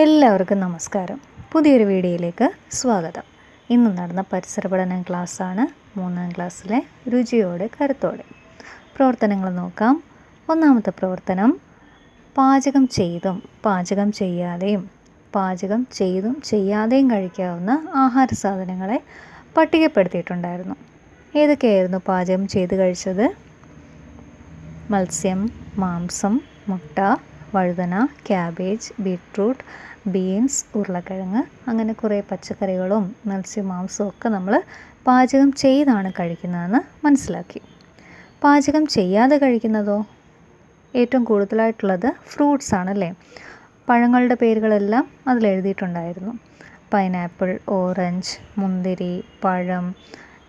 എല്ലാവർക്കും നമസ്കാരം. പുതിയൊരു വീഡിയോയിലേക്ക് സ്വാഗതം. ഇന്ന് നടന്ന പരിസര പഠന ക്ലാസ്സാണ് മൂന്നാം ക്ലാസ്സിലെ രുചിയോടെ കരുത്തോടെ. പ്രവർത്തനങ്ങൾ നോക്കാം. ഒന്നാമത്തെ പ്രവർത്തനം പാചകം ചെയ്തും പാചകം ചെയ്യാതെയും പാചകം ചെയ്തും ചെയ്യാതെയും കഴിക്കാവുന്ന ആഹാര സാധനങ്ങളെ പട്ടികപ്പെടുത്തിയിട്ടുണ്ടായിരുന്നു. ഏതൊക്കെയായിരുന്നു പാചകം ചെയ്ത് കഴിച്ചത്? മത്സ്യം മാംസം മുട്ട വഴുതന ക്യാബേജ് ബീട്രൂട്ട് ബീൻസ് ഉരുളക്കിഴങ്ങ് അങ്ങനെ കുറേ പച്ചക്കറികളും മത്സ്യമാംസവും ഒക്കെ നമ്മൾ പാചകം ചെയ്താണ് കഴിക്കുന്നതെന്ന് മനസ്സിലാക്കി. പാചകം ചെയ്യാതെ കഴിക്കുന്നതോ? ഏറ്റവും കൂടുതലായിട്ടുള്ളത് ഫ്രൂട്ട്സ് ആണല്ലേ? പഴങ്ങളുടെ പേരുകളെല്ലാം അതിൽ എഴുതിയിട്ടുണ്ടായിരുന്നു. പൈനാപ്പിൾ ഓറഞ്ച് മുന്തിരി പഴം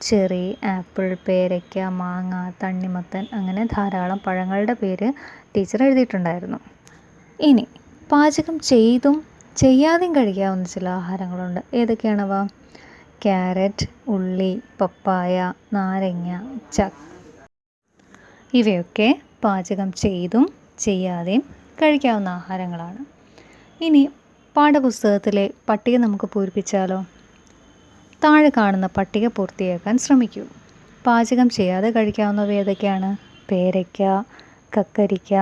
ചെറി ആപ്പിൾ പേരയ്ക്ക മാങ്ങ തണ്ണിമത്തൻ അങ്ങനെ ധാരാളം പഴങ്ങളുടെ പേര് ടീച്ചർ എഴുതിയിട്ടുണ്ടായിരുന്നു. ഇനി പാചകം ചെയ്തും ചെയ്യാതെയും കഴിക്കാവുന്ന ചില ആഹാരങ്ങളുണ്ട്. ഏതൊക്കെയാണവ? ക്യാരറ്റ് ഉള്ളി പപ്പായ നാരങ്ങ ചക്ക ഇവയൊക്കെ പാചകം ചെയ്തും ചെയ്യാതെയും കഴിക്കാവുന്ന ആഹാരങ്ങളാണ്. ഇനി പാഠപുസ്തകത്തിലെ പട്ടിക നമുക്ക് പൂരിപ്പിച്ചാലോ? താഴെ കാണുന്ന പട്ടിക പൂർത്തിയാക്കാൻ ശ്രമിക്കൂ. പാചകം ചെയ്യാതെ കഴിക്കാവുന്നവ ഏതൊക്കെയാണ്? പേരയ്ക്ക കക്കരിക്ക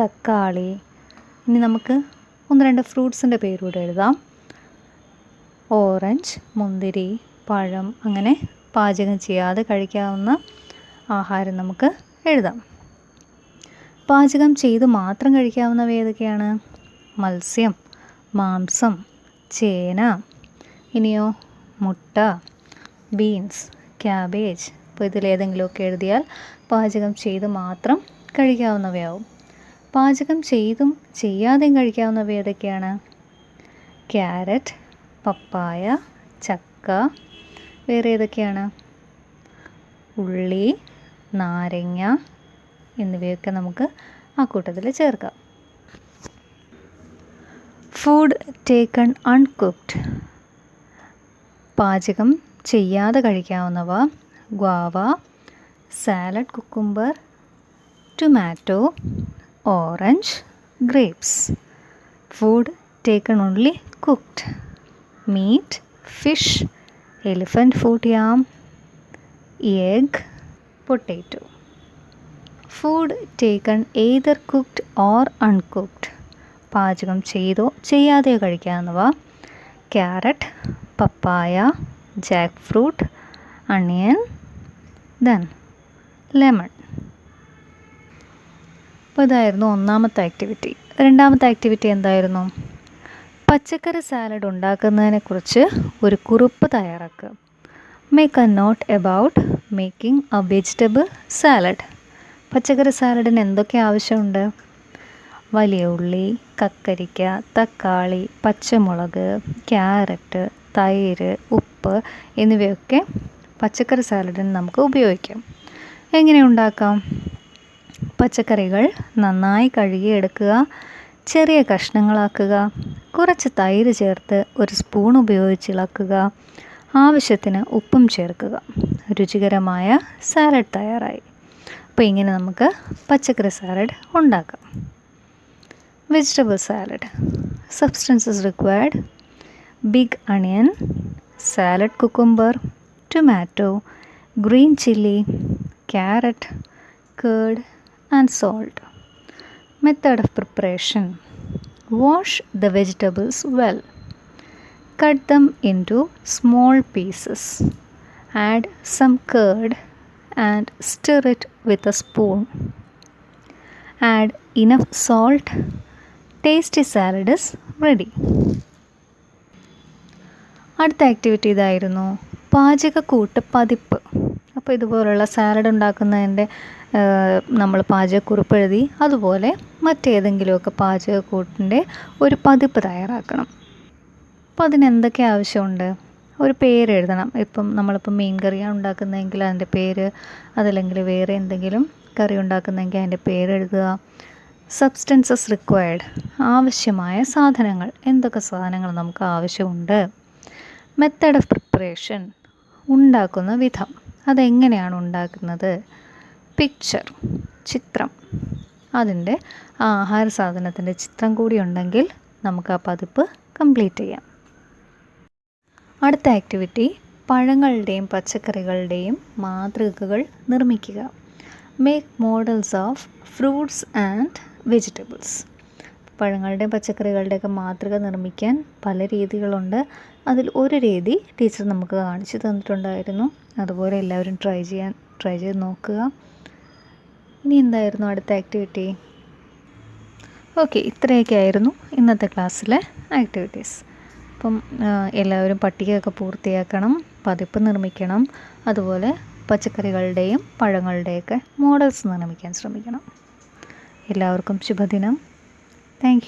തക്കാളി ഇനി നമുക്ക് ഒന്ന് രണ്ട് ഫ്രൂട്ട്സിന്റെ പേരൂടെ എഴുതാം. ഓറഞ്ച് മുന്തിരി പഴം അങ്ങനെ പാചകം ചെയ്യാതെ കഴിക്കാവുന്ന ആഹാരം നമുക്ക് എഴുതാം. പാചകം ചെയ്ത് മാത്രം കഴിക്കാവുന്നവ ഏതൊക്കെയാണ്? മത്സ്യം മാംസം ചേന ഇനിയോ മുട്ട ബീൻസ് ക്യാബേജ്. അപ്പോൾ ഇതിലേതെങ്കിലുമൊക്കെ എഴുതിയാൽ പാചകം ചെയ്ത് മാത്രം കഴിക്കാവുന്നവയാവും. പാചകം ചെയ്തും ചെയ്യാതെയും കഴിക്കാവുന്നവ ഏതൊക്കെയാണ്? ക്യാരറ്റ് പപ്പായ ചക്ക വേറെ ഏതൊക്കെയാണ്? ഉള്ളി നാരങ്ങ എന്നിവയൊക്കെ നമുക്ക് ആ കൂട്ടത്തിൽ ചേർക്കാം. ഫുഡ് ടേക്കൺ അൺകുക്ക്ഡ് പാചകം ചെയ്യാതെ കഴിക്കാവുന്നവ guava salad cucumber tomato orange grapes. Food taken only cooked. Meat, fish, elephant foot yam, egg, potato. Food taken either cooked or uncooked. പാചകം ചെയ്തോ ചെയ്യാതെയോ കഴിക്കാവുന്നവ carrot papaya jackfruit onion then lemon അപ്പോൾ ഇതായിരുന്നു ഒന്നാമത്തെ activity രണ്ടാമത്തെ activity എന്തായിരുന്നു? പച്ചക്കറി salad ഉണ്ടാക്കുന്നതിനെക്കുറിച്ച് ഒരു കുറിപ്പ് തയ്യാറാക്കുക. Make a note about making a vegetable salad പച്ചക്കറി സാലഡിന് എന്തൊക്കെ ആവശ്യമുണ്ട്? വലിയ ഉള്ളി കക്കരിക്ക തക്കാളി പച്ചമുളക് ക്യാരറ്റ് തൈര് ഉപ്പ് എന്നിവയൊക്കെ പച്ചക്കറി സാലഡിന് നമുക്ക് ഉപയോഗിക്കാം. എങ്ങനെ ഉണ്ടാക്കാം? പച്ചക്കറികൾ നന്നായി കഴുകിയെടുക്കുക ചെറിയ കഷ്ണങ്ങളാക്കുക കുറച്ച് തൈര് ചേർത്ത് ഒരു സ്പൂൺ ഉപയോഗിച്ച് ഇളക്കുക ആവശ്യത്തിന് ഉപ്പും ചേർക്കുക. രുചികരമായ സാലഡ് തയ്യാറായി. അപ്പോൾ ഇങ്ങനെ നമുക്ക് പച്ചക്കറി സാലഡ് ഉണ്ടാക്കാം. Vegetable salad. Substances required big onion salad cucumber tomato green chilli carrot curd and salt. Method of preparation Wash the vegetables well. Cut them into small pieces. Add some curd and stir it with a spoon. Add enough salt. Tasty salad is ready. അടുത്ത activity ഇതായിരുന്നു പാചകക്കൂട്ട് പതിപ്പ് അപ്പോൾ ഇതുപോലുള്ള salad ഉണ്ടാക്കുന്നതിന്റെ നമ്മൾ പാചകക്കുറിപ്പ് എഴുതി അതുപോലെ മറ്റേതെങ്കിലുമൊക്കെ പാചകക്കൂട്ടിന്റെ ഒരു പതിപ്പ് തയ്യാറാക്കണം. അപ്പോൾ അതിന് എന്തൊക്കെ ആവശ്യമുണ്ട്? ഒരു പേര് എഴുതണം ഇപ്പം നമ്മളിപ്പം മീൻ കറിയാണ് ഉണ്ടാക്കുന്നതെങ്കിൽ അതിന്റെ പേര് അതല്ലെങ്കിൽ വേറെ എന്തെങ്കിലും കറി ഉണ്ടാക്കുന്നതെങ്കിൽ അതിന്റെ പേര് എഴുതുക സബ്സ്റ്റൻസസ് റിക്വയർഡ് ആവശ്യമായ സാധനങ്ങൾ. എന്തൊക്കെ സാധനങ്ങൾ നമുക്ക് ആവശ്യമുണ്ട്? മെത്തേഡ് ഓഫ് പ്രിപ്പറേഷൻ ഉണ്ടാക്കുന്ന വിധം. അതെങ്ങനെയാണ് ഉണ്ടാക്കുന്നത്? പിക്ചർ ചിത്രം. അതിന്റെ ആ ആഹാര സാധനത്തിന്റെ ചിത്രം കൂടി ഉണ്ടെങ്കിൽ നമുക്ക് ആ പതിപ്പ് കംപ്ലീറ്റ് ചെയ്യാം. അടുത്ത ആക്ടിവിറ്റി പഴങ്ങളുടെയും പച്ചക്കറികളുടെയും മാതൃകകൾ നിർമ്മിക്കുക. Make models of fruits and vegetables പഴങ്ങളുടെയും പച്ചക്കറികളുടെയൊക്കെ മാതൃക നിർമ്മിക്കാൻ പല രീതികളുണ്ട്. അതിൽ ഒരു രീതി ടീച്ചർ നമുക്ക് കാണിച്ചു തന്നിട്ടുണ്ടായിരുന്നു. അതുപോലെ എല്ലാവരും ട്രൈ ചെയ്യാൻ ട്രൈ ചെയ്ത് നോക്കുക. ഇനി എന്തായിരുന്നു അടുത്ത ആക്ടിവിറ്റി ഓക്കെ ഇത്രയൊക്കെ ആയിരുന്നു ഇന്നത്തെ ക്ലാസ്സിലെ ആക്ടിവിറ്റീസ് അപ്പം എല്ലാവരും പട്ടികയൊക്കെ പൂർത്തിയാക്കണം പതിപ്പ് നിർമ്മിക്കണം അതുപോലെ പച്ചക്കറികളുടെയും പഴങ്ങളുടെയൊക്കെ മോഡൽസ് നിർമ്മിക്കാൻ ശ്രമിക്കണം. എല്ലാവർക്കും ശുഭദിനം. താങ്ക്